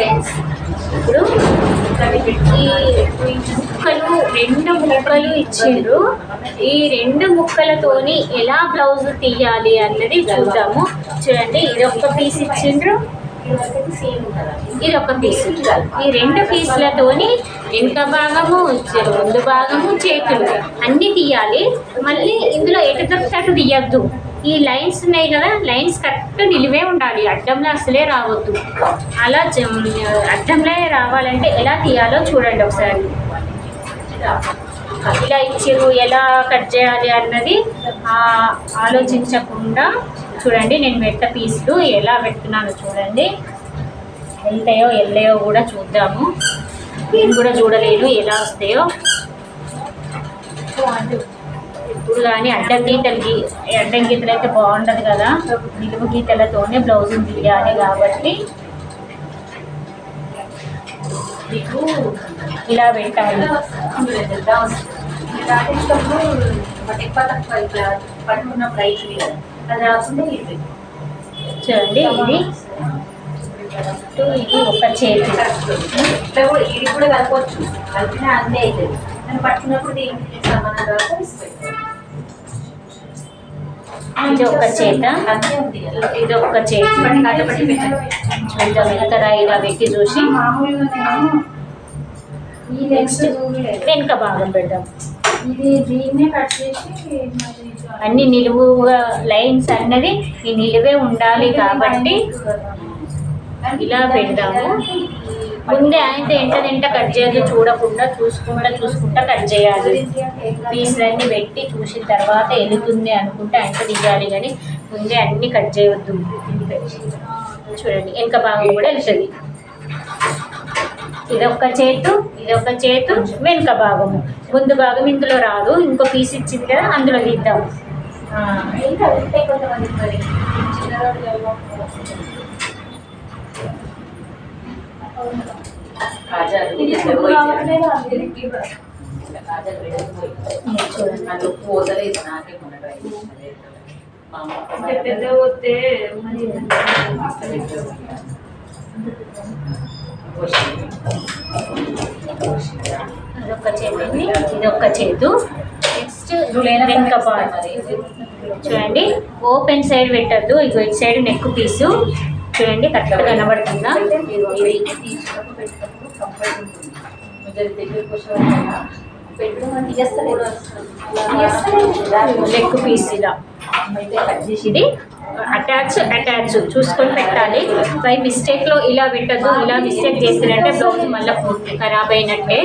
Friends ఇప్పుడు ఈ ముక్కలు రెండు ముక్కలు ఇచ్చిండ్రు. ఈ రెండు ముక్కలతోని ఎలా బ్లౌజ్ తీయాలి అన్నది చూద్దాము. చూడండి ఇది ఒక పీస్ ఇచ్చిండ్రు. ఇది ఒక పీస్ ఈ రెండు పీసులతోని వెనుక భాగము? ముందు భాగము చేతులు. అన్నీ తీయాలి. మళ్ళీ ఇందులో ఎటు దొరికితే అటు తీయద్దు. ఈ లైన్స్ ఉన్నాయి కదా లైన్స్ కరెక్ట్ నిలివే ఉండాలి. అడ్డంలో అసలే రావద్దు. అలా అడ్డంలో రావాలంటే ఎలా తీయాలో చూడండి ఒకసారి. ఇలా ఇచ్చిర్రు ఎలా కట్ చేయాలి అన్నది ఆలోచించకుండా చూడండి. నేను మెట్ట పీసులు ఎలా పెడుతున్నాను చూడండి. వెళ్తాయో వెళ్ళాయో కూడా చూద్దాము. నేను కూడా చూడలేను ఎలా వస్తాయో. ఇప్పుడు కానీ అడ్డం గీతలు గీ అడ్డం గీతలు అయితే బాగుండదు కదా. నిలువు గీతలతోనే బ్లౌజ్ తీయాలి కాబట్టి మీకు ఇలా పెట్టాలి. అది చూడండి ఇది ఇది ఒక చేతి. ఇది కూడా కలపవచ్చు కలిపినా అంతే అవుతుంది నేను పట్టుకున్నప్పుడు దీనికి సమానం రాక ఇది ఒక చేత. ఇది ఒక చేతి. కొంచెం వెనకర ఇలా పెట్టి చూసి మామూలుగా ఈ నెక్స్ట్ వెనుక భాగం పెడదాం. ఇది దీన్నే కట్ చేసి మరి అన్ని నిలువుగా లైన్స్ అన్నది ఈ నిలువే ఉండాలి కాబట్టి ఇలా పెడదాము. ముందే అయితే ఎంట తింట కట్ చేయదు చూడకుండా చూసుకుంటా చూసుకుంటా కట్ చేయాలి. పీసులన్నీ పెట్టి చూసిన తర్వాత వెళుతుంది అనుకుంటే అంట తీయాలి కానీ ముందే అన్ని కట్ చేయవద్దు చూడండి వెనక భాగం కూడా వెళ్తుంది. ఇదొక చేతు ఇదొక చేతు వెనుక భాగము. ముందు భాగం ఇందులో రాదు ఇంకో పీస్ ఇచ్చింది కదా అందులో తీద్దాం. పెద్ద పోతే మరి అదొక చేతి ఇదొక చేతు. నెక్స్ట్ వెనుక భాగం చూడండి. ఓపెన్ సైడ్ పెట్టద్దు. ఇగో ఇటు సైడ్ నెక్ పీసు. చూడండి కరెక్ట్ కనబడుతుందా? ఇది. లెగ్ పీస్ ఇలా. ఇది అటాచ్ అటాచ్. చూసుకొని పెట్టాలి. బై మిస్టేక్లో ఇలా పెట్టద్దు. ఇలా మిస్టేక్ చేసినట్టే బ్లౌజ్ మళ్ళీ ఖరాబ్ అయినట్టే.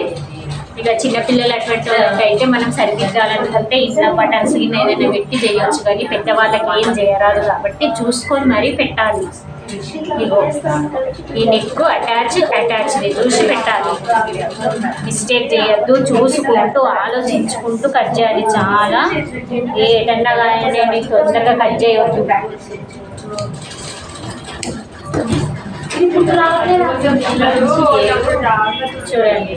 ఇక చిన్నపిల్లలు అటువంటి అయితే మనం సరిదిద్దాలనుకుంటే ఇంట్లో బటన్స్ కింద ఏదైనా పెట్టి చేయొచ్చు కానీ పెద్దవాళ్ళకి ఏం చేయరాదు కాబట్టి చూసుకొని మరీ పెట్టాలి. ఇగో ఈ నెక్ అటాచ్ అటాచ్ చూసి పెట్టాలి. మిస్టేక్ చేయొద్దు చూసుకుంటూ ఆలోచించుకుంటూ కట్ చేయాలి. చాలా ఏటన్నా కానీ మీకు తొందరగా కట్ చేయొద్దు. చూడండి.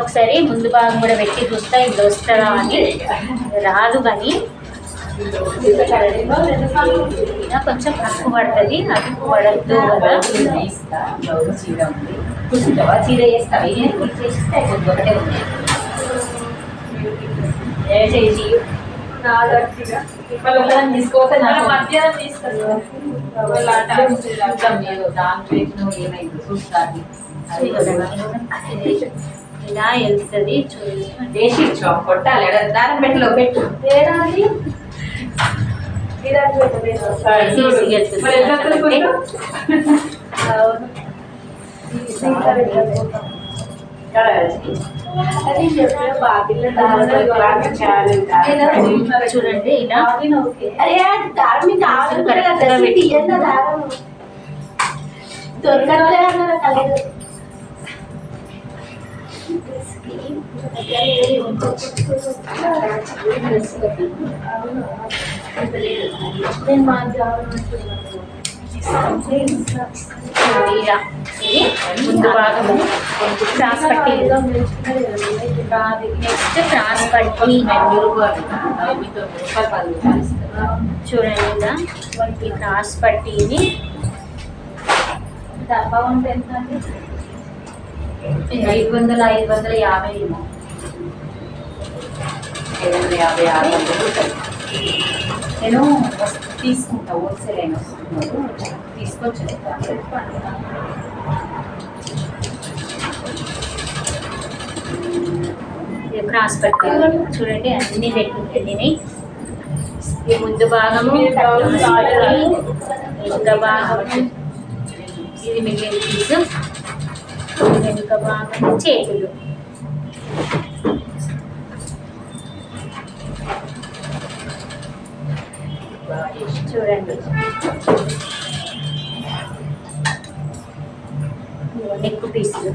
ఒకసారి ముందు భాగం కూడా పెట్టి చూస్తా ఇది వస్తారా అని. రాదు కానీ కొంచెం తక్కువ పడుతుంది అతుకు పడద్దు కదా. కూర్చుంటావా చీర చేస్తావా ఏం చేస్తే ఒకటే ఉంది. తీసుకోతే మధ్యాహ్నం మీరు దాంట్లో ఏమైంది చూస్తాను అది ఇలా వెళ్తుంది ఇచ్చాం కొట్టాలి దారం పెట్టలో పెట్టు ఏడాది అవును చూడండి ఇలా అరే దారం మీకు కావాలి కదా డ్రెస్ తీయండి దారం దొరకట్లే అన్నారు కలదు నేను మా దారం ఇలా ఇది ముందు భాగము క్రాస్ పట్టి నెక్స్ట్ క్రాస్ పట్టి చూడండి ఇలా ఈ క్రాస్ పట్టీని డబ్బా ఉంటే ఐదు వందల ఐదు వందల యాభై ఏమో ఐదు వందల యాభై ఆరు వందలు నేను తీసుకుంటా హోల్సేల్ అయిన వస్తున్నారు తీసుకొచ్చి ఇది క్రాస్ పట్టీ చూడండి అన్ని రెడ్ వెళ్ళినాయి ఈ ముందు భాగము వెనుక భాగము ఇది మిగిలిన పీసు వెనుక భాగము చేతులు చూడండి. ఎక్కువ పీసులు